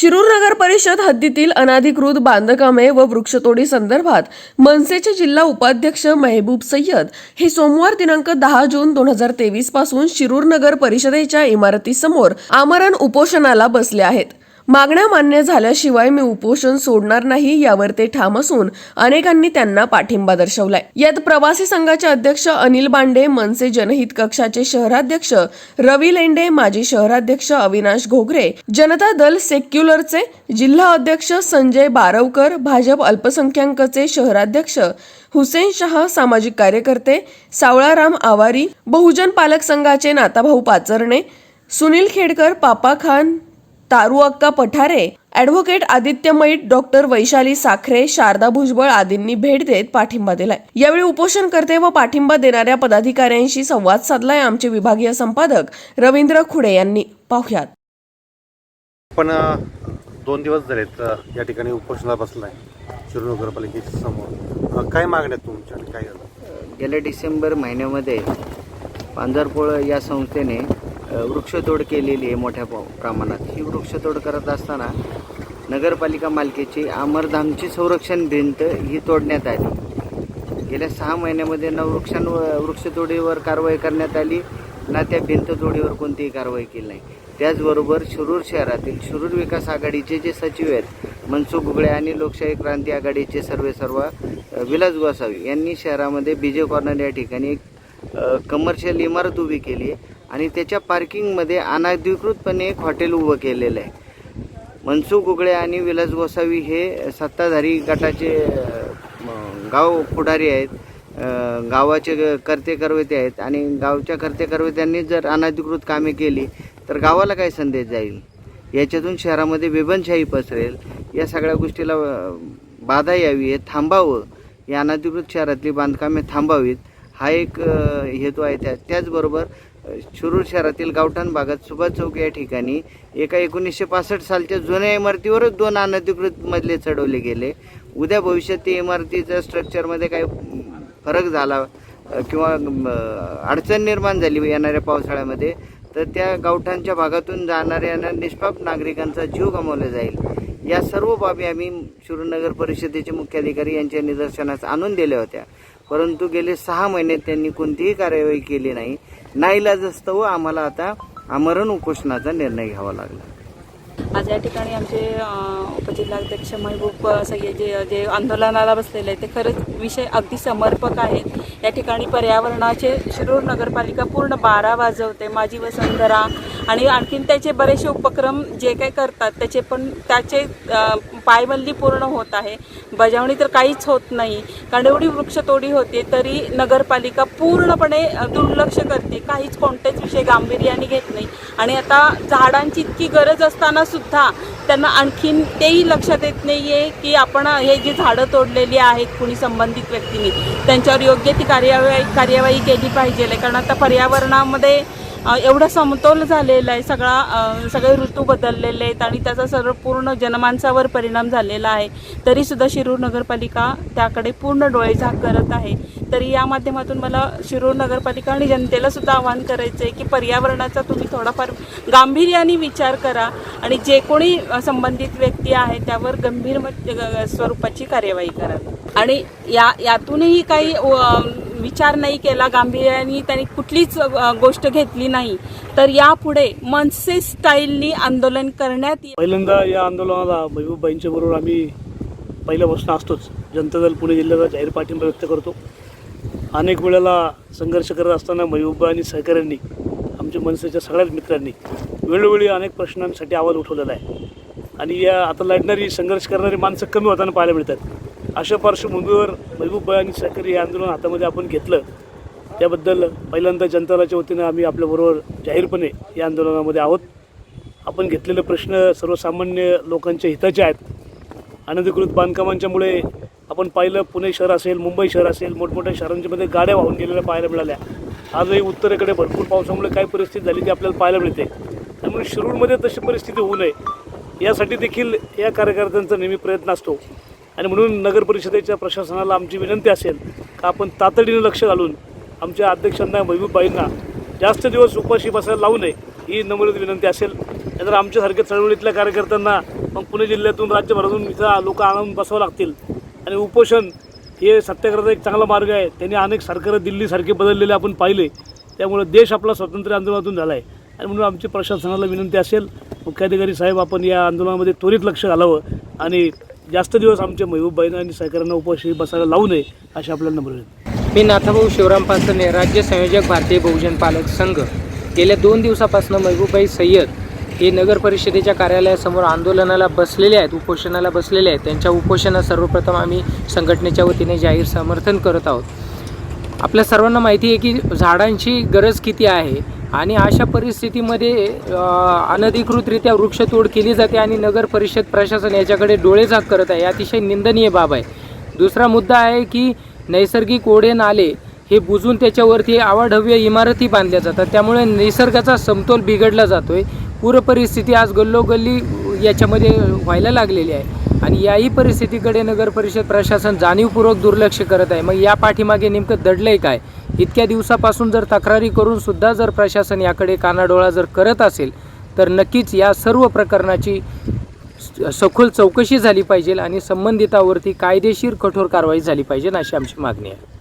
शिरूर नगर परिषद हद्दीतील अनाधिकृत बांधकामे व वृक्षतोडी संदर्भात मनसेचे जिल्हा उपाध्यक्ष मेहबूब सय्यद हे सोमवार दिनांक दहा जून दोन हजार तेवीसपासून शिरूर नगर परिषदेच्या इमारतीसमोर आमरण उपोषणाला बसले आहेत. मागण्या मान्य झाल्याशिवाय मी उपोषण सोडणार नाही यावर ते ठाम असून अनेकांनी त्यांना पाठिंबा दर्शवलाय. यात प्रवासी संघाचे अध्यक्ष अनिल बांडे मनसे जनहित कक्षाचे शहराध्यक्ष रवी लेंडे माजी शहराध्यक्ष अविनाश घोगरे जनता दल सेक्युलरचे जिल्हा अध्यक्ष संजय बारवकर भाजप अल्पसंख्याकचे शहराध्यक्ष हुसेन शहा सामाजिक कार्यकर्ते सावळाराम आवारी बहुजन पालक संघाचे नाताभाऊ पाचरणे सुनील खेडकर पापा खान तारू अक्का पठारे ऍडव्होकेट आदित्य मैट डॉक्टर वैशाली साखरे शारदा भुजबळ आदींनी भेट देत पाठिंबा दिलाय. यावेळी उपोषणकर्ते व पाठिंबा देणाऱ्या पदाधिकाऱ्यांशी संवाद साधलाय आमचे विभागीय संपादक रवींद्र खुडे यांनी. पाहुयात. पण दोन दिवस झालेत या ठिकाणी उपोषणाला बसलाय शिरूर नगरपालिकेच्या समोर काय मागण्या तुमच्या काय झालं? गेल्या डिसेंबर महिन्यामध्ये पांजरपोळ या संस्थेने वृक्षतोड केलेली आहे मोठ्या प्रमाणात. ही वृक्षतोड करत असताना नगरपालिका मालकीची अमरधामची संरक्षण भिंत ही तोडण्यात आली. गेल्या सहा महिन्यामध्ये ना वृक्षांवर वृक्षतोडीवर कारवाई करण्यात आली ना त्या भिंत तोडीवर कोणतीही कारवाई केली नाही. त्याचबरोबर शिरूर शहरातील शिरूर विकास आघाडीचे जे सचिव आहेत मनसुख घुगळे आणि लोकशाही क्रांती आघाडीचे सर्वे सर्व विलास गोसावी यांनी शहरामध्ये बीजे कॉर्नर या ठिकाणी एक कमर्शियल इमारत उभी केली आहे. आणि त्याच्या पार्किंगमध्ये अनधिकृतपणे एक हॉटेल उभं केलेलं आहे. मनसुख गुगळे आणि विलास गोसावी हे सत्ताधारी गटाचे गाव पुढारी आहेत. गावाचे कर्ते करवेते आहेत आणि गावच्या कर्ते कर्वेत्यांनी जर अनधिकृत कामे केली तर गावाला काय संदेश जाईल? याच्यातून शहरामध्ये बेबनशाही पसरेल. या सगळ्या गोष्टीला बाधा यावी हे थांबावं. या अनधिकृत शहरातली बांधकामे थांबावीत. हा एक हेतू आहे त्या. त्याचबरोबर शिरूर शहरातील गावठाण भागात सुभाष चौक या ठिकाणी एका एकोणीसशे पासष्ट सालच्या जुन्या इमारतीवरच दोन अनधिकृत मजले चढवले गेले. उद्या भविष्यात त्या इमारतीच्या स्ट्रक्चरमध्ये काही फरक झाला किंवा अडचण निर्माण झाली येणाऱ्या पावसाळ्यामध्ये तर त्या गावठाणच्या भागातून जाणाऱ्या निष्पाप नागरिकांचा जीव गमावला जाईल. या सर्व बाबी आम्ही शिरूर नगर परिषदेचे मुख्याधिकारी यांच्या निदर्शनास आणून दिल्या होत्या. परंतु गेले सहा महिने त्यांनी कोणतीही कार्यवाही केली नाही. नाईलाजस्तव आम्हाला आता आमरण उपोषणाचा निर्णय घ्यावा लागला. आज या ठिकाणी आमचे उपजिल्हाध्यक्ष महबूब सगळे जे जे आंदोलनाला बसलेले आहेत ते खरंच विषय अगदी समर्पक आहेत. या ठिकाणी पर्यावरणाचे शिरूर नगरपालिका पूर्ण बारा वाजवते. माझी वसुंधरा आणि आणखीन त्याचे बरेचसे उपक्रम जे काही करतात त्याचे पण त्याचे अ, पायबंदी पूर्ण होत आहे. बजावणी तर काहीच होत नाही. कारण एवढी वृक्षतोडी होते तरी नगरपालिका पूर्णपणे दुर्लक्ष करते. काहीच कोणतेच विषय गांभीर्याने घेत नाही. आणि आता झाडांची इतकी गरज असताना सुद्धा त्यांना आणखीन तेही लक्षात येत नाही आहे की आपण हे जी झाडं तोडलेली आहेत कुणी संबंधित व्यक्तींनी त्यांच्यावर योग्य ती कार्यवाही कार्यवाही केली पाहिजे. कारण आता पर्यावरणामध्ये एवढा समतोल झालेला आहे. सगळा सगळे ऋतू बदललेले आहेत आणि त्याचा सर्व पूर्ण जनमानसावर परिणाम झालेला आहे. तरीसुद्धा शिरूर नगरपालिका त्याकडे पूर्ण डोळेझाक करत आहे. तरी या माध्यमातून मला शिरूर नगरपालिका आणि जनतेला सुद्धा आवाहन करायचं आहे की पर्यावरणाचा तुम्ही थोडाफार गांभीर्याने विचार करा आणि जे कोणी संबंधित व्यक्ती आहे त्यावर गंभीर म- स्वरूपाची कार्यवाही करा. आणि या यातूनही काही विचार नाही केला गांभीर्याने त्यांनी कुठलीच गोष्ट घेतली नाही. तर यापुढे मनसे स्टाईलनी आंदोलन करण्यात पहिल्यांदा या आंदोलनाला महबूबबाईंच्या बरोबर आम्ही पहिल्यापासून असतोच. जनता दल पुणे जिल्ह्याचा जाहीर पाठिंबा व्यक्त करतो. अनेक वेळेला संघर्ष करत असताना महबूबा आणि सहकाऱ्यांनी आमच्या मनसेच्या सगळ्याच मित्रांनी वेळोवेळी अनेक प्रश्नांसाठी आवाज उठवलेला आहे. आणि या आता लढणारी संघर्ष करणारी माणसं कमी होताना पाहायला मिळतात. अशा पार्श्वभूमीवर महबूबबाई आणि सहकारी हे आंदोलन हातामध्ये आपण घेतलं. त्याबद्दल पहिल्यांदा जनतालाच्या वतीनं आम्ही आपल्याबरोबर जाहीरपणे या आंदोलनामध्ये आहोत. आपण घेतलेले प्रश्न सर्वसामान्य लोकांच्या हिताचे आहेत. अनधिकृत बांधकामांच्यामुळे आपण पाहिलं पुणे शहर असेल मुंबई शहर असेल मोठमोठ्या शहरांच्यामध्ये गाड्या वाहून गेलेल्या पाहायला मिळाल्या. आजही उत्तरेकडे भरपूर पावसामुळे काय परिस्थिती झाली ती आपल्याला पाहायला मिळते. त्यामुळे शिरूरमध्ये तशी परिस्थिती होऊ नये. यासाठी देखील या कार्यकर्त्यांचा नेहमी प्रयत्न असतो. आणि म्हणून नगर परिषदेच्या प्रशासनाला आमची विनंती असेल का आपण तातडीनं लक्ष घालून आमच्या अध्यक्षांना महबूबबाईंना जास्त दिवस उपाशी बसायला लावू नये ही नम्र विनंती असेल. नाहीतर आमच्यासारख्या चळवळीतल्या कार्यकर्त्यांना मग पुणे जिल्ह्यातून राज्यभरातून इथं लोक आणून बसावं लागतील. आणि उपोषण हे सत्याग्रहाचा एक चांगला मार्ग आहे. त्यांनी अनेक सरकारं दिल्लीसारखे बदललेले आपण पाहिले. त्यामुळे देश आपला स्वातंत्र्य आंदोलनातून झाला आहे आणि म्हणून आमची प्रशासनाला विनंती असेल मुख्याधिकारी साहेब आपण या आंदोलनामध्ये त्वरित लक्ष घालावं आणि जास्त दिवस आमच्या महबूबबाईंना आणि सहकाऱ्यांना उपाशी बसायला लावू नये असे आपल्याला नम्र मी नाथाभाऊ शिवराम पाचने राज्य संयोजक भारतीय बहुजन पालक संघ. गेल्या दोन दिवसापासून महबूबाई सय्यद हे नगर परिषदेच्या कार्यालयासमोर आंदोलनाला बसलेले आहेत उपोषणाला बसलेले आहेत. त्यांच्या उपोषणात सर्वप्रथम आम्ही संघटनेच्या वतीने जाहीर समर्थन करत आहोत. आपल्या सर्वांना माहिती आहे की झाडांची गरज किती आहे? आणि अशा परिस्थितीमध्ये अनधिकृतरित्या वृक्षतोड केली जाते आणि नगर परिषद प्रशासन याच्याकडे डोळेझाक करत आहे. अतिशय निंदनीय बाब आहे. दुसरा मुद्दा आहे की नैसर्गिक ओढे नाले हे बुजून त्याच्यावरती आवाढव्य इमारती बांधल्या जातात. त्यामुळे निसर्गाचा समतोल बिघडला जातो पूर परिस्थिती आज गल्लोगल्ली याच्यामध्ये व्हायला लागलेली आहे. आणि याही परिस्थितीकडे नगर परिषद प्रशासन जाणीवपूर्वक दुर्लक्ष करत आहे. मग या पाठीमागे नेमकं दडलं आहे काय? इतक्या दिवसापासून जर तक्रारी करून सुद्धा जर प्रशासन याकडे कानाडोळा जर करत असेल तर नक्कीच या सर्व प्रकरणाची सखोल चौकशी झाली पाहिजे आणि संबंधितावरती कायदेशीर कठोर कारवाई झाली पाहिजे अशी आमची मागणी आहे.